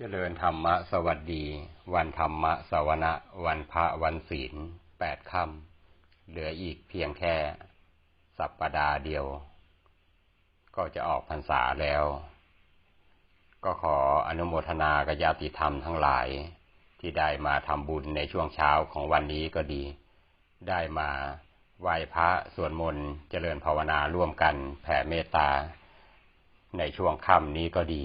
เจริญธรรมะสวัสดี วันธรรมะสวนะวันพระวันศีลแปดค่ำเหลืออีกเพียงแค่ สัปปดาห์เดียว ก็จะออกพรรษาแล้ว ก็ขออนุโมทนากับญาติธรรมทั้งหลาย ที่ได้มาทำบุญในช่วงเช้าของวันนี้ก็ดี ได้มาไหว้พระสวดมนต์เจริญภาวนาร่วมกันแผ่เมตตา ในช่วงค่ำนี้ก็ดี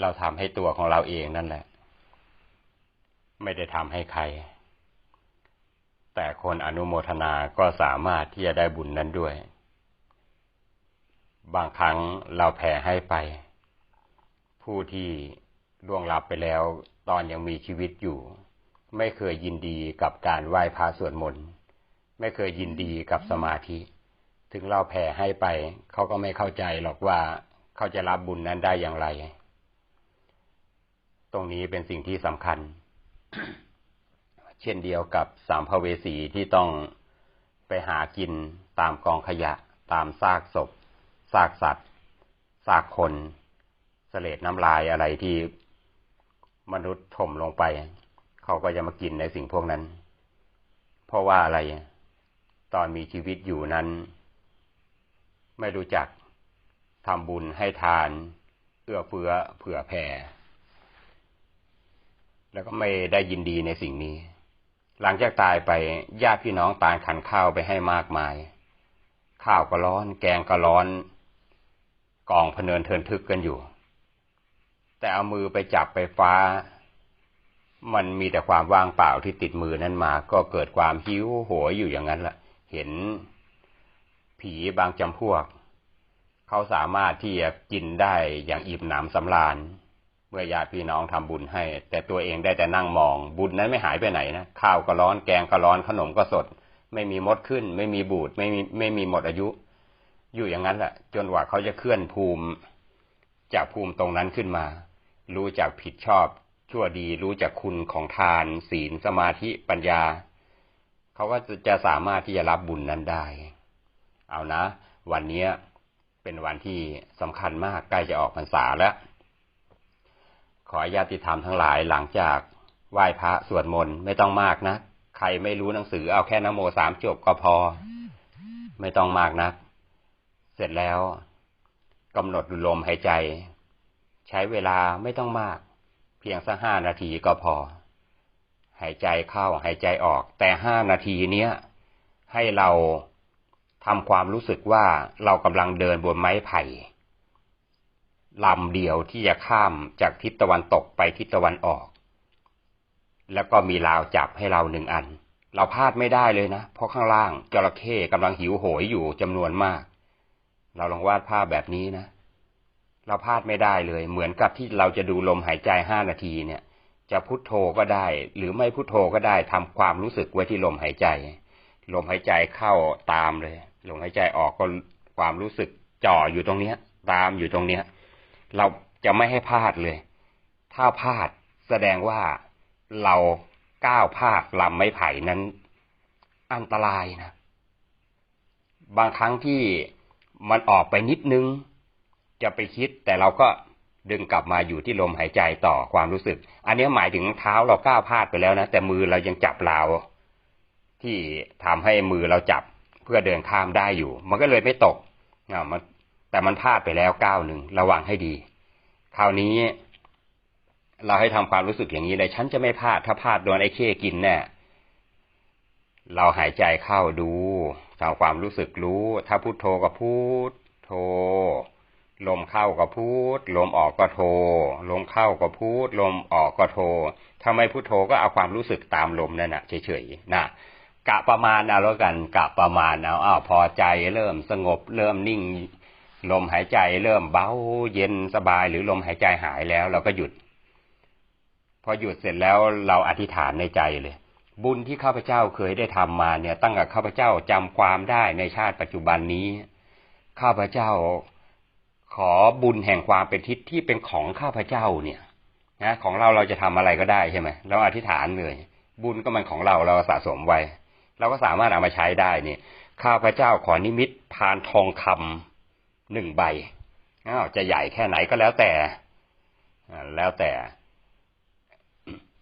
เราทำให้ตัวของเราเองนั่นแหละ ไม่ได้ทำให้ใคร แต่คนอนุโมทนาก็สามารถที่จะได้บุญนั้นด้วย บางครั้งเราแผ่ให้ไป ผู้ที่ล่วงลับไปแล้วตอนยังมีชีวิตอยู่ ไม่เคยยินดีกับการไหว้พระสวดมนต์ไม่เคยยินดีกับสมาธิ ถึงเราแผ่ให้ไป เขาก็ไม่เข้าใจหรอกว่าเขาจะรับบุญนั้นได้อย่างไร รงนี้เป็นสิ่งที่สำคัญ เช่นเดียวกับสามภเวสีที่ต้องไปหากินตามกองขยะ ตามซากศพซากสัตว์ซากคนสเสลดน้ำลายอะไรที่มนุษย์ถมลงไป เขาก็จะมากินในสิ่งพวกนั้น เพราะว่าอะไร ตอนมีชีวิตอยู่นั้น ไม่รู้จักทำบุญให้ทาน เอื้อเฟื้อเผื่อแผ่ แล้วก็ไม่ได้ยินดีในสิ่งนี้ หลังจากตายไปญาติพี่น้องตานขันข้าวไปให้มากมาย ข้าวก็ร้อน แกงก็ร้อน กองพเนินเทินทึกกันอยู่ แต่เอามือไปจับไปฟ้า มันมีแต่ความว่างเปล่าที่ติดมือนั้นมา ก็เกิดความหิวโหยอยู่อย่างนั้นละเห็นผีบางจำพวก เขาสามารถที่จะกินได้อย่างอิ่มหนำสำราญ เมื่อญาติพี่น้องทำบุญให้ แต่ตัวเองได้แต่นั่งมอง บุญนั้นไม่หายไปไหนนะข้าวก็ร้อนแกงก็ร้อนขนมก็สด ไม่มีมดขึ้น ไม่มีบูดไม่มีไม่มีหมดอายุ อยู่อย่างนั้นแหละจนกว่าเขาจะเคลื่อนภูมิ จากภูมิตรงนั้นขึ้นมา รู้จักผิดชอบ ชั่วดีรู้จักคุณของทาน ศีลสมาธิปัญญา เขาก็จะสามารถที่จะรับบุญนั้นได้ เอานะ วันนี้เป็นวันที่สำคัญมากใกล้จะออกพรรษาแล้ว ขอญาติธรรมทั้งหลายหลังจากไหว้พระสวดมนต์ไม่ต้องมากนะ ใครไม่รู้หนังสือเอาแค่นโมสามจบก็พอ ไม่ต้องมากนะเสร็จแล้วกำหนดลมหายใจ ใช้เวลาไม่ต้องมาก เพียงสักห้านาทีก็พอ หายใจเข้าหายใจออก แต่ห้านาทีเนี้ยให้เราทำความรู้สึกว่าเรากำลังเดินบนไม้ไผ่ ลำเดียวที่จะข้ามจากทิศตะวันตกไปทิศตะวันออก แล้วก็มีราวจับให้เราหนึ่งอัน เราพลาดไม่ได้เลยนะ เพราะข้างล่างจระเข้กำลังหิวโหยอยู่จำนวนมาก เราลองวาดภาพแบบนี้นะ เราพลาดไม่ได้เลย เหมือนกับที่เราจะดูลมหายใจห้านาทีเนี่ย จะพุทโธก็ได้ หรือไม่พุทโธก็ได้ทำความรู้สึกไว้ที่ลมหายใจ ลมหายใจเข้าตามเลย ลมหายใจออกก็ความรู้สึกจ่ออยู่ตรงเนี้ย ตามอยู่ตรงเนี้ย เราจะไม่ให้พลาดเลย ถ้าพลาดแสดงว่าเราก้าวพลาดลำไม้ไผ่นั้น อันตรายนะ บางครั้งที่มันออกไปนิดนึง จะไปคิดแต่เราก็ดึงกลับมาอยู่ที่ลมหายใจต่อความรู้สึก อันนี้หมายถึงเท้าเราก้าวพลาดไปแล้วนะ แต่มือเรายังจับราวที่ทำให้มือเราจับเพื่อเดินข้ามได้อยู่ มันก็เลยไม่ตกอ่ามัน แต่มันพลาดไปแล้วก้าวหนึ่งระวังให้ดี คราวนี้ เราให้ทำความรู้สึกอย่างนี้เลย ฉันจะไม่พลาดถ้าพลาดโดนไอ้เข้กินแน่เราหายใจเข้าดูทำความรู้สึกรู้ ถ้าพุโทโธก็พูดโธลมเข้าก็พูด ลมออกก็โท ลมเข้าก็พูด ลมออกก็โทถ้าไม่พุโทโธก็เอาความรู้สึกตามลมนั่นนะเฉยๆนะกะประมาณเอาแล้วกันกะประมาณเอาอ้าวพอใจเริ่มสงบ เริ่มนิ่ง ลมหายใจเริ่มเบาเย็นสบายหรือลมหายใจหายแล้ว เราก็หยุด พอหยุดเสร็จแล้วเราอธิษฐานในใจเลย บุญที่ข้าพเจ้าเคยได้ทำมาเนี่ย ตั้งแต่ข้าพเจ้าจำความได้ในชาติปัจจุบันนี้ ข้าพเจ้าขอบุญแห่งความเป็นทิศที่เป็นของข้าพเจ้าเนี่ยนะของเราเราจะทำอะไรก็ได้ใช่ไหมเราอธิษฐานเลย บุญก็มันของเราเราสะสมไว้ เราก็สามารถเอามาใช้ได้เนี่ย ข้าพเจ้าขอนิมิตพานทองคำ หนึ่งใบอ้าวจะใหญ่แค่ไหนก็แล้วแต่แล้วแต่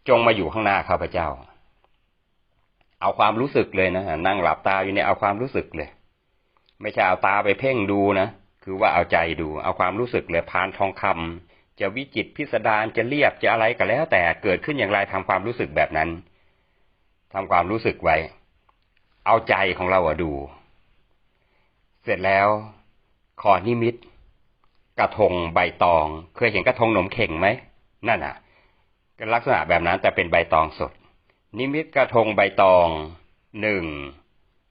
จงมาอยู่ข้างหน้าข้าพเจ้า เอาความรู้สึกเลยนะนั่งหลับตาอยู่เนี่ยเอาความรู้สึกเลย ไม่ใช่เอาตาไปเพ่งดูนะคือว่าเอาใจดู เอาความรู้สึกเลยพานทองคำจะวิจิตพิสดารจะเรียบจะอะไรก็แล้ว แต่เกิดขึ้นอย่างไรทำความรู้สึกแบบนั้นทำความรู้สึกไว้ เอาใจของเราอะดู เสร็จแล้ว ขอนิมิต กระทงใบตอง เคยเห็นกระทงหนมเข่งไหมนั่นอะลักษณะแบบนั้นแต่เป็นใบตองสด นิมิตกระทงใบตองหนึ่ง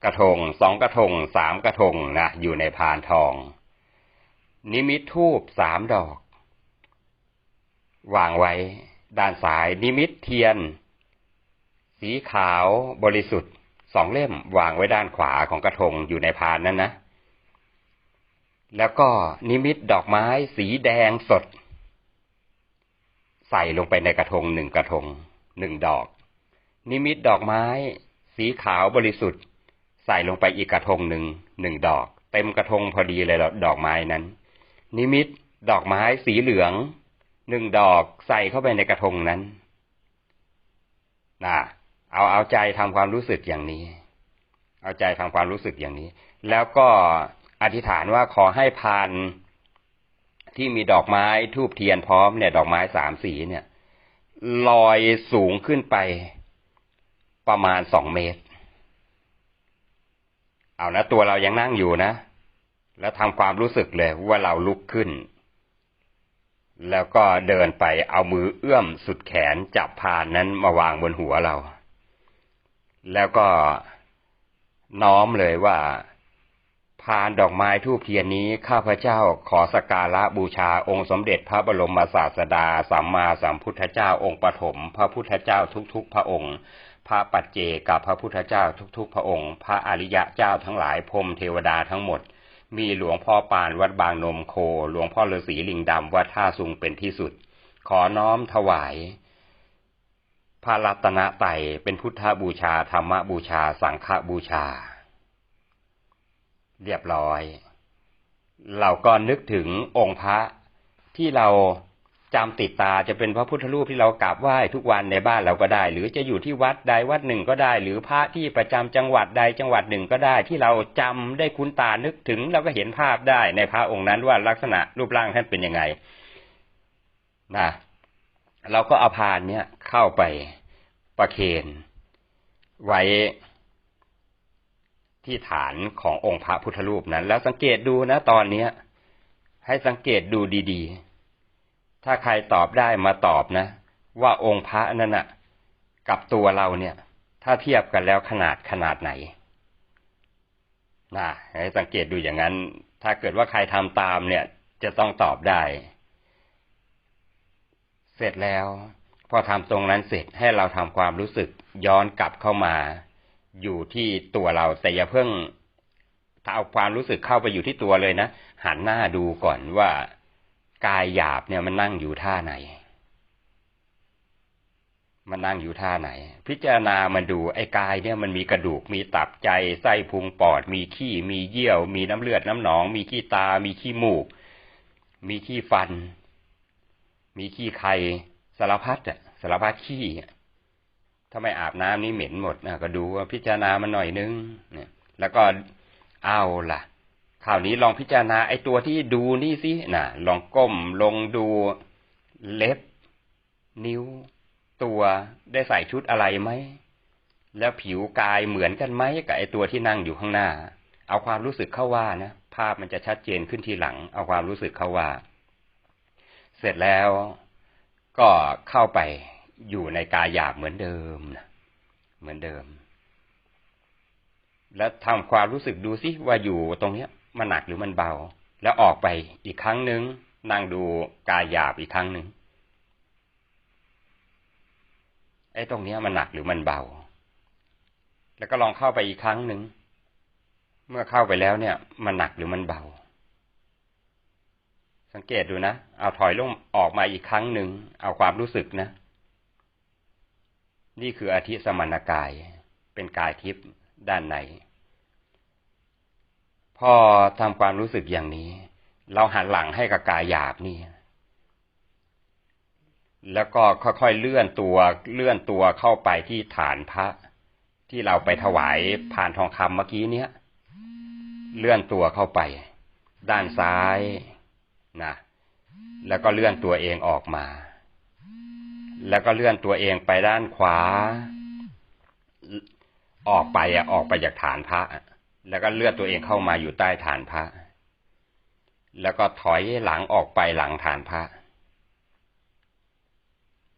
กระทงสองกระทงสามกระทงนะอยู่ในพานทอง นิมิตทูบสามดอก วางไว้ ด้านซ้ายนิมิตเทียน สีขาวบริสุทธิ์สองเล่มวางไว้ด้านขวาของกระทงอยู่ในพานนั้นนะ แล้วก็นิมิตดอกไม้สีแดงสด ใส่ลงไปในกระทงหนึ่งกระทงหนึ่งดอก นิมิตดอกไม้ สีขาวบริสุทธิ์ ใส่ลงไปอีกกระทงหนึ่งหนึ่งดอก เต็มกระทงพอดีเลยดอกไม้นั้น นิมิตดอกไม้สีเหลืองหนึ่งดอกใส่เข้าไปในกระทงนั้นนะเอาเอาใจทำความรู้สึกอย่างนี้ เอาใจทำความรู้สึกอย่างนี้ แล้วก็ อธิษฐานว่าขอให้พานที่มีดอกไม้ทูบเทียนพร้อมเนี่ย ดอกไม้สามสีเนี่ย ลอยสูงขึ้นไปประมาณสองเมตร เอานะตัวเรายังนั่งอยู่นะ แล้วทำความรู้สึกเลยว่าเราลุกขึ้น แล้วก็เดินไปเอามือเอื้อมสุดแขนจับพานนั้นมาวางบนหัวเรา แล้วก็น้อมเลยว่า พานดอกไม้ทูบเทียนนี้ข้าพเจ้าขอสการะบูชาองค์สมเด็จพระบรมศาสดาสัมมาสัมพุทธเจ้าองค์ปฐมพระพุทธเจ้าทุกๆ พระองค์ พระปัจเจกับพระพุทธเจ้าทุกๆ พระองค์ พระอริยะเจ้าทั้งหลายพรมเทวดาทั้งหมด มีหลวงพ่อปานวัดบางนมโค หลวงพ่อฤาษีลิงดำวัดท่าสุงเป็นที่สุด ขอน้อมถวายพระรัตนไตเป็นพุทธบูชาธรรมบูชาสังฆบูชา เรียบร้อย เราก็นึกถึงองค์พระที่เราจำติดตาจะเป็นพระพุทธรูปที่เรากราบไหว้ทุกวันในบ้านเราก็ได้ หรือจะอยู่ที่วัดใดวัดหนึ่งก็ได้ หรือพระที่ประจำจังหวัดใดจังหวัดหนึ่งก็ได้ ที่เราจำได้คุ้นตานึกถึงเราก็เห็นภาพได้ในพระองค์นั้นว่าลักษณะรูปร่างท่านเป็นยังไงนะเราก็เอาพานเนี้ยเข้าไปประเคนไว้ ที่ฐานขององค์พระพุทธรูปนั้น แล้วสังเกตดูนะตอนเนี้ย ให้สังเกตดูดีๆ ถ้าใครตอบได้มาตอบนะ ว่าองค์พระนั่นน่ะกับตัวเราเนี่ย ถ้าเทียบกันแล้วขนาดขนาดไหนนะให้สังเกตดูอย่างนั้น ถ้าเกิดว่าใครทำตามเนี่ย จะต้องตอบได้ เสร็จแล้ว พอทำตรงนั้นเสร็จให้เราทำความรู้สึกย้อนกลับเข้ามา อยู่ที่ตัวเราแต่อย่าเพิ่งถ้าเอาความรู้สึกเข้าไปอยู่ที่ตัวเลยนะหันหน้าดูก่อนว่ากายหยาบเนี่ยมันนั่งอยู่ท่าไหน มันนั่งอยู่ท่าไหน พิจารณามันดูไอ้กายเนี่ยมันมีกระดูกมีตับใจไส้พุงปอด มีขี้มีเยี่ยว มีน้ำเลือดน้ำหนอง มีขี้ตา มีขี้มูก มีขี้ฟัน มีขี้ไข่สารพัดอะสารพัดขี้ ถ้าไม่อาบน้ำนี่เหม็นหมดนะก็ดูว่าพิจารณามันหน่อยนึงเนี่ย แล้วก็เอาล่ะคราวนี้ลองพิจารณาไอ้ตัวที่ดูนี่สินะลองก้มลงดูเล็บ นิ้ว ตัวได้ใส่ชุดอะไรไหมแล้วผิวกายเหมือนกันไหมกับไอ้ตัวที่นั่งอยู่ข้างหน้า เอาความรู้สึกเข้าว่านะภาพมันจะชัดเจนขึ้นทีหลัง เอาความรู้สึกเข้าว่า เสร็จแล้วก็เข้าไป อยู่ในกายหยาบเหมือนเดิมนะเหมือนเดิม แล้วทำความรู้สึกดูสิว่าอยู่ตรงเนี้ยมันหนักหรือมันเบา แล้วออกไปอีกครั้งหนึ่งนั่งดูกายหยาบอีกครั้งหนึ่งไอ้ตรงนี้มันหนักหรือมันเบา แล้วก็ลองเข้าไปอีกครั้งหนึ่งเมื่อเข้าไปแล้วเนี่ย มันหนักหรือมันเบา สังเกตดูนะ เอาถอยลงออกมาอีกครั้งหนึ่งเอาความรู้สึกนะ นี่คืออธิสมานกาย เป็นกายทิพย์ด้านในพอทำความรู้สึกอย่างนี้ เราหันหลังให้กับกายหยาบนี่ แล้วก็ค่อยๆเลื่อนตัวเลื่อนตัวเข้าไปที่ฐานพระ ที่เราไปถวายผ่านทองคำเมื่อกี้เนี้ยเลื่อนตัวเข้าไป ด้านซ้ายนะแล้วก็เลื่อนตัวเองออกมา แล้วก็เลื่อนตัวเองไปด้านขวา ออกไปอะ ออกไปจากฐานพระแล้วก็เลื่อนตัวเองเข้ามาอยู่ใต้ฐานพระ แล้วก็ถอยหลังออกไปหลังฐานพระ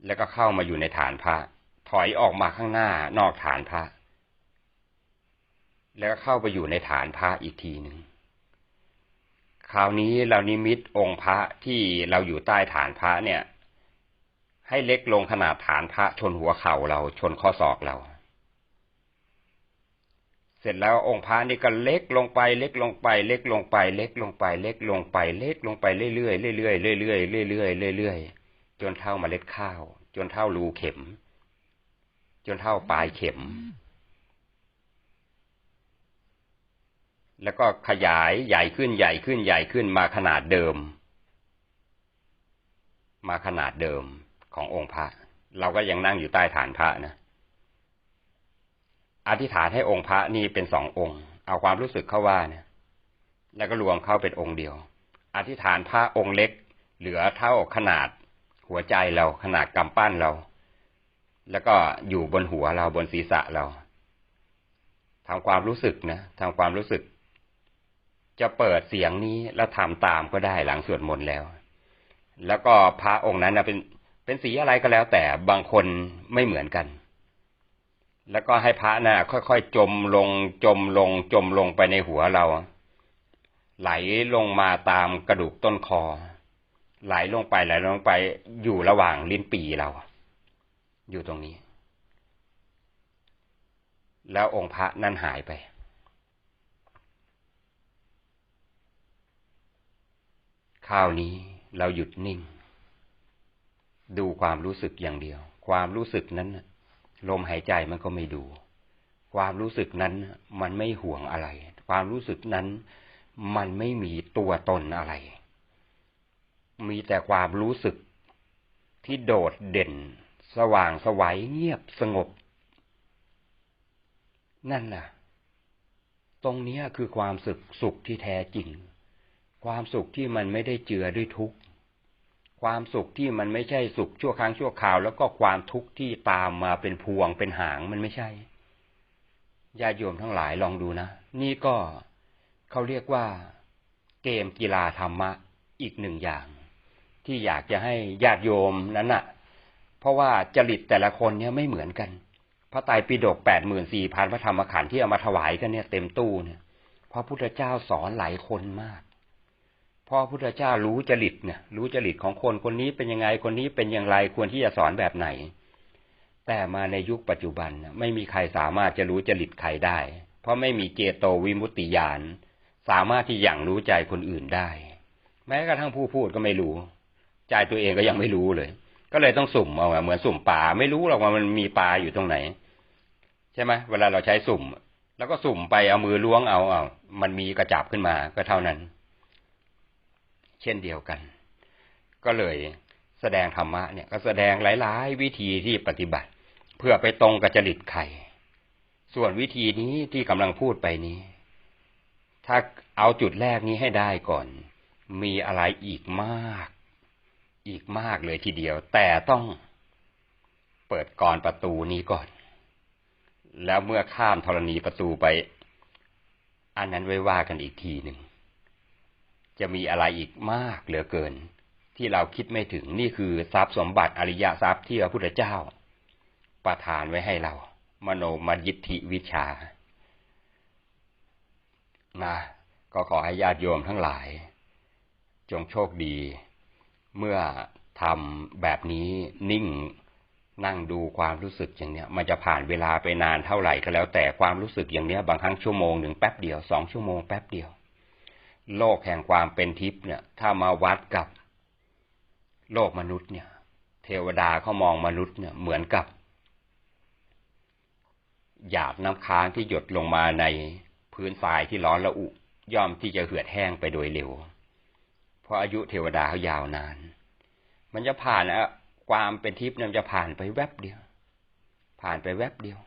แล้วก็เข้ามาอยู่ในฐานพระ ถอยออกมาข้างหน้านอกฐานพระ แล้วก็เข้าไปอยู่ในฐานพระอีกทีหนึ่งคราวนี้เรานิมิตองค์พระที่เราอยู่ใต้ฐานพระเนี่ย ให้เล็กลงขนาดฐานพระชนหัวเข่าเราชนข้อศอกเรา เสร็จแล้วองค์พระนี่ก็เล็กลงไป เล็กลงไป เล็กลงไป เล็กลงไป เล็กลงไป เล็กลงไปเรื่อยๆเรื่อยๆเรื่อยๆเรื่อยๆเรื่อยๆจนเท่าเมล็ดข้าว จนเท่ารูเข็ม จนเท่าปลายเข็ม แล้วก็ขยายใหญ่ขึ้นใหญ่ขึ้นใหญ่ขึ้นมาขนาดเดิม มาขนาดเดิม ขององค์พระ เราก็ยังนั่งอยู่ใต้ฐานพระนะ อธิษฐานให้องค์พระนี่เป็นสององค์ เอาความรู้สึกเข้าว่าเนี่ย แล้วก็รวมเข้าเป็นองค์เดียว อธิษฐานพระองค์เล็ก เหลือเท่าขนาดหัวใจเราขนาดกำปั้นเรา แล้วก็อยู่บนหัวเราบนศีรษะเราทำความรู้สึกนะทำความรู้สึก จะเปิดเสียงนี้แล้วทำตามก็ได้หลังสวดมนต์แล้ว แล้วก็พระองค์นั้นนะเป็น เป็นสีอะไรก็แล้วแต่บางคนไม่เหมือนกัน แล้วก็ให้พระนะ่ะค่อยๆจมลงจมลง จมลงไปในหัวเรา ไหลลงมาตามกระดูกต้นคอ ไหลลงไปไหลลงไปอยู่ระหว่างลิ้นปีเรา อยู่ตรงนี้ แล้วองค์พระนั่นหายไปคราวนี้เราหยุดนิ่ง ดูความรู้สึกอย่างเดียว ความรู้สึกนั้นลมหายใจมันก็ไม่ดู ความรู้สึกนั้นมันไม่ห่วงอะไร ความรู้สึกนั้นมันไม่มีตัวตนอะไร มีแต่ความรู้สึกที่โดดเด่น สว่างสวัยเงียบสงบ นั่นแหละตรงนี้คือความสุขสุขที่แท้จริง ความสุขที่มันไม่ได้เจือด้วยทุกข์ ความสุขที่มันไม่ใช่สุขชั่วครั้งชั่วคราว แล้วก็ความทุกข์ที่ตามมาเป็นพวงเป็นหางมันไม่ใช่ญาติโยมทั้งหลายลองดูนะ นี่ก็เขาเรียกว่าเกมกีฬาธรรมะอีกหนึ่งอย่าง ที่อยากจะให้ญาติโยมนั้นน่ะ เพราะว่าจริตแต่ละคนเนี่ยไม่เหมือนกัน พระไตรปิฎกแปดหมื่นสี่พันพระธรรมขันธ์ที่เอามาถวายกันเนี่ยเต็มตู้เนี่ยพระพุทธเจ้าสอนหลายคนมาก พ่อพุทธเจ้ารู้จริตเนี่ย รู้จริตของคนคนนี้เป็นยังไงคนนี้เป็นอย่างไรควรที่จะสอนแบบไหน แต่มาในยุคปัจจุบันไม่มีใครสามารถจะรู้จริตใครได้ เพราะไม่มีเจโตวิมุตติญาณสามารถที่อย่างรู้ใจคนอื่นได้ แม้กระทั่งผู้พูดก็ไม่รู้ ใจตัวเองก็ยังไม่รู้เลย ก็เลยต้องสุ่มเอาเหมือนสุ่มปลาไม่รู้หรอกว่ามันมีปลาอยู่ตรงไหน ใช่ไหมเวลาเราใช้สุ่ม แล้วก็สุ่มไปเอามือล้วงเอาเอามันมีกระจับขึ้นมาก็เท่านั้น เช่นเดียวกัน ก็เลยแสดงธรรมะเนี่ยก็แสดงหลาย ๆ วิธีที่ปฏิบัติ เพื่อไปตรงกับจริตใครส่วนวิธีนี้ที่กำลังพูดไปนี้ ถ้าเอาจุดแรกนี้ให้ได้ก่อน มีอะไรอีกมาก อีกมากเลยทีเดียว แต่ต้องเปิดกรประตูนี้ก่อน แล้วเมื่อข้ามธรณีประตูไป อันนั้นไว้ว่ากันอีกทีหนึ่ง จะมีอะไรอีกมากเหลือเกิน ที่เราคิดไม่ถึงนี่คือทรัพย์สมบัติอริยทรัพย์ที่พระพุทธเจ้า ประทานไว้ให้เรา มโนมยิทธิวิชานะก็ขอให้ญาติโยมทั้งหลาย จงโชคดี เมื่อทำแบบนี้นิ่งนั่งดูความรู้สึกอย่างเนี้ย มันจะผ่านเวลาไปนานเท่าไหร่ก็แล้วแต่ความรู้สึกอย่างเนี้ย บางครั้งชั่วโมงหนึ่งแป๊บเดียวสองชั่วโมงแป๊บเดียว โลกแห่งความเป็นทิพย์เนี่ย ถ้ามาวัดกับโลกมนุษย์เนี่ย เทวดาเขามองมนุษย์เนี่ยเหมือนกับ หยาดน้ำค้างที่หยดลงมาในพื้นทรายที่ร้อนระอุ ย่อมที่จะเหือดแห้งไปโดยเร็ว เพราะอายุเทวดาเขายาวนาน มันจะผ่านอะความเป็นทิพย์เนี่ยจะผ่านไปแวบเดียว ผ่านไปแวบเดียว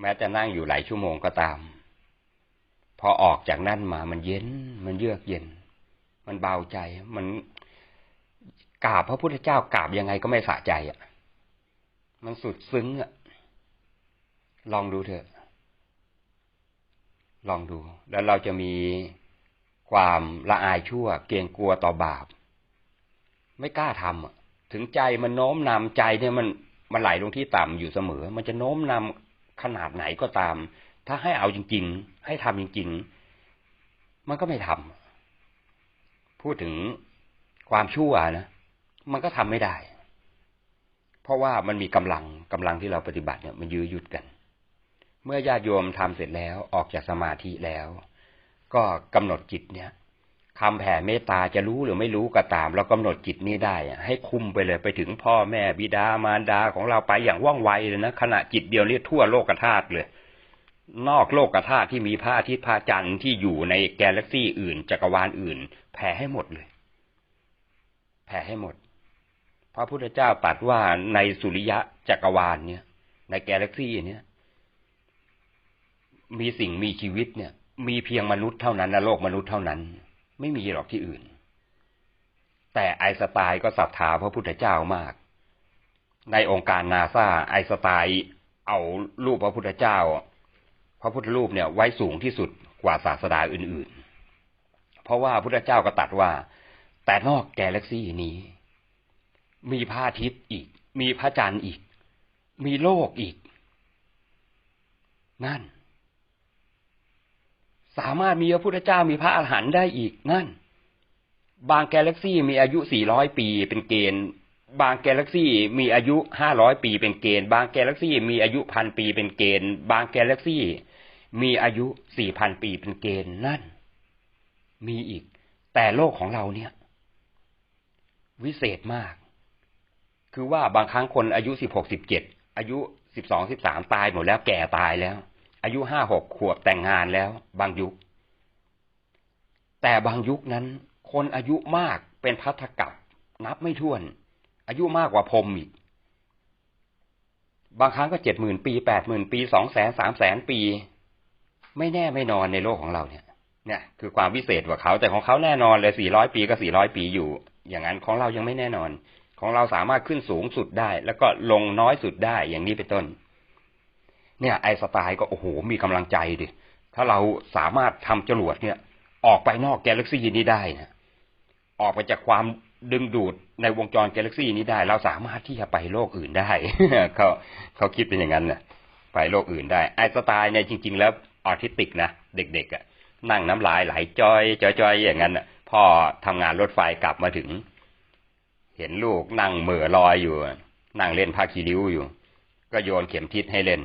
แม้จะนั่งอยู่หลายชั่วโมงก็ตาม พอออกจากนั่นมามันเย็น มันเยือกเย็น มันเบาใจ มันกราบพระพุทธเจ้ากราบยังไงก็ไม่สะใจอะ มันสุดซึ้งอะ ลองดูเถอะ ลองดู แล้วเราจะมีความละอายชั่ว เกรงกลัวต่อบาป ไม่กล้าทำถึงใจมันโน้มนำใจเนี่ยมันมันไหลลงที่ต่ำอยู่เสมอ มันจะโน้มนำขนาดไหนก็ตาม ถ้าให้เอาจริง ๆ ให้ทำจริง ๆ มันก็ไม่ทำพูดถึงความชั่วนะ มันก็ทำไม่ได้ เพราะว่ามันมีกำลังกำลังที่เราปฏิบัติเนี่ยมันยื้อยุดกัน เมื่อญาติโยมทำเสร็จแล้วออกจากสมาธิแล้ว ก็กำหนดจิตเนี่ยคำแผ่เมตตาจะรู้หรือไม่รู้ก็ตาม เรากำหนดจิตนี้ได้ ให้คุมไปเลยไปถึงพ่อแม่บิดามารดาของเราไปอย่างว่องไวเลยนะขณะจิตเดียวนี้ทั่วโลกธาตุเลย นอกโลกธาตุที่มีพระอาทิตย์พระจันทร์ที่อยู่ในแกลเล็กซี่อื่น จักรวาลอื่น แผ่ให้หมดเลย แผ่ให้หมด พระพุทธเจ้าตรัสว่าในสุริยะจักรวาลเนี่ย ในแกลเล็กซี่เนี่ย มีสิ่งมีชีวิตเนี่ย มีเพียงมนุษย์เท่านั้นนะโลกมนุษย์เท่านั้น ไม่มีหรอกที่อื่น แต่ไอสไตล์ก็ศรัทธาพระพุทธเจ้ามาก ในองค์การนาซาไอสไตล์เอารูปพระพุทธเจ้า พระพุทธรูปเนี่ยไว้สูงที่สุดกว่าศาสดาอื่นๆ เพราะว่าพุทธเจ้าก็ตัดว่า แต่นอกแกเล็กซี่นี้ มีพระอาทิตย์อีก มีพระจันทร์อีก มีโลกอีก นั่น สามารถมีพระพุทธเจ้ามีพระอาหารหันต์ได้อีกนั่น บางแกเล็กซี่มีอายุ 400 ปีเป็นเกณฑ์ บางแกเล็กซี่มีอายุ 500 ปีเป็นเกณฑ์ บางแกเล็กซี่มีอายุพันปีเป็นเกณฑ์ บางแกเล็กซี่ มีอายุ4,000ปีเป็นเกณฑ์นั่น มีอีก แต่โลกของเราเนี่ย วิเศษมาก คือว่าบางครั้งคนอายุ16 17อายุ12 13ตายหมดแล้วแก่ตายแล้ว อายุห้าหกขวบแต่งงานแล้ว บางยุค แต่บางยุคนั้น คนอายุมากเป็นพัทธกับนับไม่ถ้วน อายุมากกว่าพรมอีก บางครั้งก็เจ็ดหมื่นปีแปดหมื่นปีสองแสนสามแสนปี ไม่แน่ไม่นอนในโลกของเราเนี่ย เนี่ยคือความพิเศษกว่าเขา แต่ของเขาแน่นอนเลยสี่ร้อยปีก็สี่ร้อยปีอยู่ อย่างนั้นของเรายังไม่แน่นอน ของเราสามารถขึ้นสูงสุดได้ แล้วก็ลงน้อยสุดได้อย่างนี้เป็นต้น เนี่ย ไอสไตล์ก็โอ้โหมีกำลังใจดิถ้าเราสามารถทำจรวดเนี่ย ออกไปนอกแกาแล็กซี่นี้ได้นะออกไปจากความดึงดูดในวงจรแกาแล็กซี่นี้ได้ เราสามารถที่จะไปโลกอื่นได้เขาเขาคิดเป็นอย่างนั้นนะไปโลกอื่นได้ไอสไตล์เนี่ยจริง ๆ แล้ว ออทิสติกนะ เด็กๆอะนั่งน้ำลายไหลจอยจอยจอยอย่างนั้นอะ พ่อทำงานรถไฟกลับมาถึง เห็นลูกนั่งเหม่อลอยอยู่ นั่งเล่นผ้าคีริ้วอยู่ ก็โยนเข็มทิศให้เล่น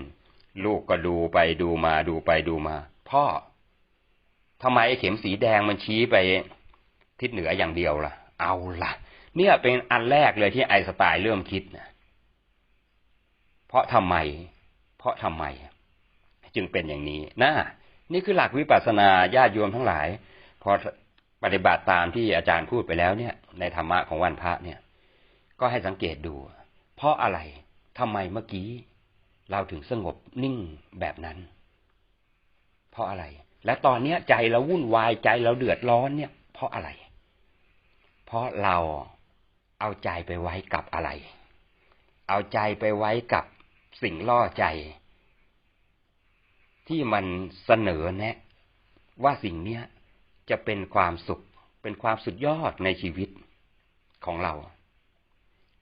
ลูกก็ดูไปดูมาดูไปดูมา พ่อทำไมไอ้เข็มสีแดงมันชี้ไปทิศเหนืออย่างเดียวล่ะ เอาล่ะ เนี่ยเป็นอันแรกเลยที่ไอสไตล์เริ่มคิดนะเพราะทำไม เพราะทำไม จึงเป็นอย่างนี้นะนี่คือหลักวิปัสสนาญาติโยมทั้งหลาย พอปฏิบัติตามที่อาจารย์พูดไปแล้วเนี่ย ในธรรมะของวันพระเนี่ย ก็ให้สังเกตดู เพราะอะไรทำไมเมื่อกี้ เราถึงสงบนิ่งแบบนั้น เพราะอะไร และตอนนี้ใจเราวุ่นวายใจเราเดือดร้อนเนี่ย เพราะอะไร เพราะเราเอาใจไปไว้กับอะไร เอาใจไปไว้กับสิ่งล่อใจ ที่มันเสนอแนะ ว่าสิ่งเนี้ยจะเป็นความสุข เป็นความสุดยอดในชีวิตของเรา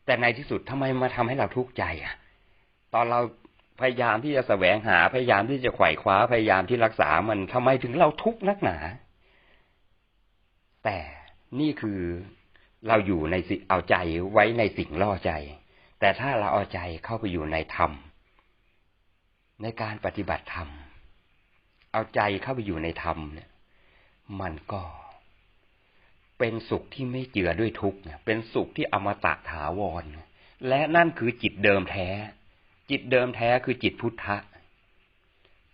แต่ในที่สุดทำไมมาทำให้เราทุกข์ใจอะ ตอนเราพยายามที่จะแสวงหาพยายามที่จะไขว่คว้าพยายามที่รักษามันทำไมถึงเราทุกข์นักหนา แต่นี่คือเราอยู่ในสิเอาใจไว้ในสิ่งล่อใจ แต่ถ้าเราเอาใจเข้าไปอยู่ในธรรม ในการปฏิบัติธรรม เอาใจเข้าไปอยู่ในธรรมเนี่ย มันก็เป็นสุขที่ไม่เจือด้วยทุกข์เป็นสุขที่อมตะถาวร และนั่นคือจิตเดิมแท้ จิตเดิมแท้คือจิตพุทธะ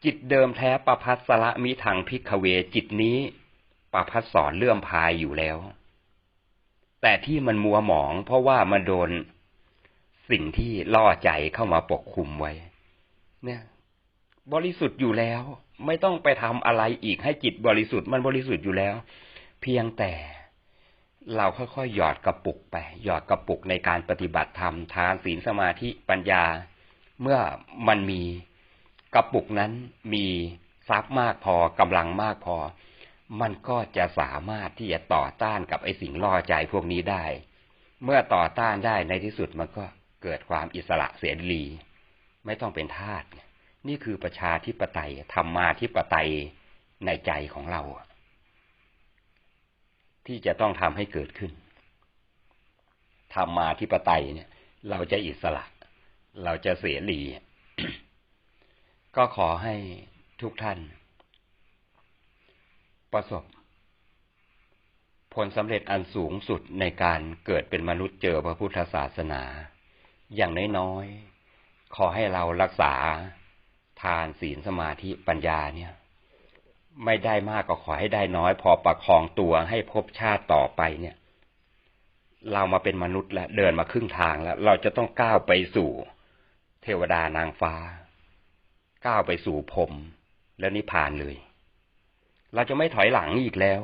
จิตเดิมแท้ประพัสละมิถังพิกเว จิตนี้ประพัดสอนเลื่อมพายอยู่แล้ว แต่ที่มันมัวหมอง เพราะว่ามันโดนสิ่งที่ล่อใจเข้ามาปกคุมไว้ เนี่ย บริสุทธิ์อยู่แล้ว ไม่ต้องไปทำอะไรอีกให้จิตบริสุทธิ์มันบริสุทธิ์อยู่แล้ว เพียงแต่เราค่อยๆหยอดกระปุกไป หยอดกระปุกในการปฏิบัติธรรมทานศีลสมาธิปัญญา เมื่อมันมีกระปุกนั้นมีทรัพย์มากพอกำลังมากพอ มันก็จะสามารถที่จะต่อต้านกับไอ้สิ่งล่อใจพวกนี้ได้ เมื่อต่อต้านได้ในที่สุดมันก็เกิดความอิสระเสรีไม่ต้องเป็นทาส นี่คือประชาธิปไตยธรรมาธิปไตยในใจของเรา ที่จะต้องทำให้เกิดขึ้นธรรมาธิปไตยเนี่ย เราจะอิสระ เราจะเสรี ก็ขอให้ทุกท่าน ประสบ ผลสำเร็จอันสูงสุดในการเกิดเป็นมนุษย์เจอพระพุทธศาสนา อย่างน้อยๆขอให้เรารักษา ทานศีลสมาธิปัญญาเนี่ย ไม่ได้มากก็ขอให้ได้น้อย พอประคองตัวให้พบชาติต่อไปเนี่ย เรามาเป็นมนุษย์แล้วเดินมาครึ่งทางแล้ว เราจะต้องก้าวไปสู่ เทวดานางฟ้า ก้าวไปสู่พรมแล้วนิพพานเลย เราจะไม่ถอยหลังอีกแล้ว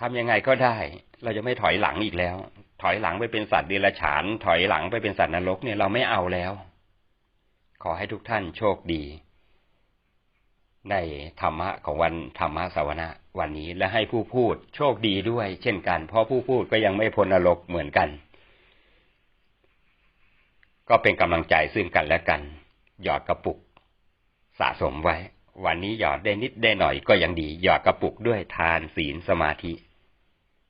ทำยังไงก็ได้ เราจะไม่ถอยหลังอีกแล้ว ถอยหลังไปเป็นสัตว์เดรัจฉาน ถอยหลังไปเป็นสัตว์นรกเนี่ยเราไม่เอาแล้ว ขอให้ทุกท่านโชคดี ในธรรมะของวันธรรมะสวนะวันนี้และให้ผู้พูดโชคดีด้วย เช่นกัน เพราะผู้พูดก็ยังไม่พ้นนรกเหมือนกัน ก็เป็นกำลังใจซึ่งกันและกัน หยอดกระปุก สะสมไว้ วันนี้หยอดได้นิดได้หน่อยก็ยังดี หยอดกระปุกด้วยทานศีลสมาธิ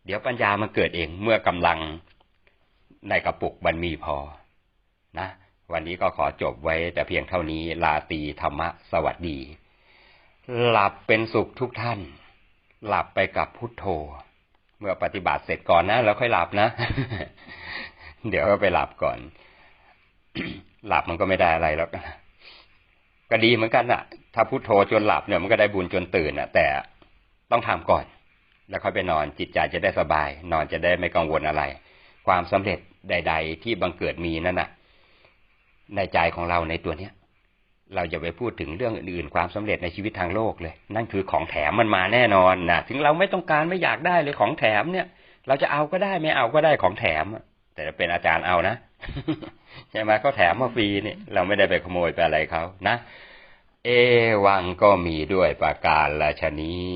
เดี๋ยวปัญญามันเกิดเองเมื่อกำลังในกระปุกมันมีพอนะ วันนี้ก็ขอจบไว้แต่เพียงเท่านี้ลาตีธรรมะสวัสดี หลับเป็นสุขทุกท่าน หลับไปกับพุทโธ เมื่อปฏิบัติเสร็จก่อนนะแล้วค่อยหลับนะ เดี๋ยวก็ไปหลับก่อน หลับมันก็ไม่ได้อะไรแล้วก็ดีเหมือนกันน่ะ ถ้าพุทโธจนหลับเนี่ยมันก็ได้บุญจนตื่นน่ะ แต่ต้องทำก่อน แล้วค่อยไปนอนจิตใจจะได้สบาย นอนจะได้ไม่กังวลอะไร ความสำเร็จใด ๆ ที่บังเกิดมีนั่นน่ะ ในใจของเราในตัวเนี้ย เราจะไปพูดถึงเรื่องอื่นๆ ความสำเร็จในชีวิตทางโลกเลย นั่นคือของแถมมันมาแน่นอนนะถึงเราไม่ต้องการไม่อยากได้เลยของแถมเนี่ย เราจะเอาก็ได้ไม่เอาก็ได้ของแถมแต่เป็นอาจารย์เอานะใช่ไหมเขาแถมมาฟรีนี่เราไม่ได้ไปขโมยไปอะไรเขานะ เอวังก็มีด้วยประการละชนี้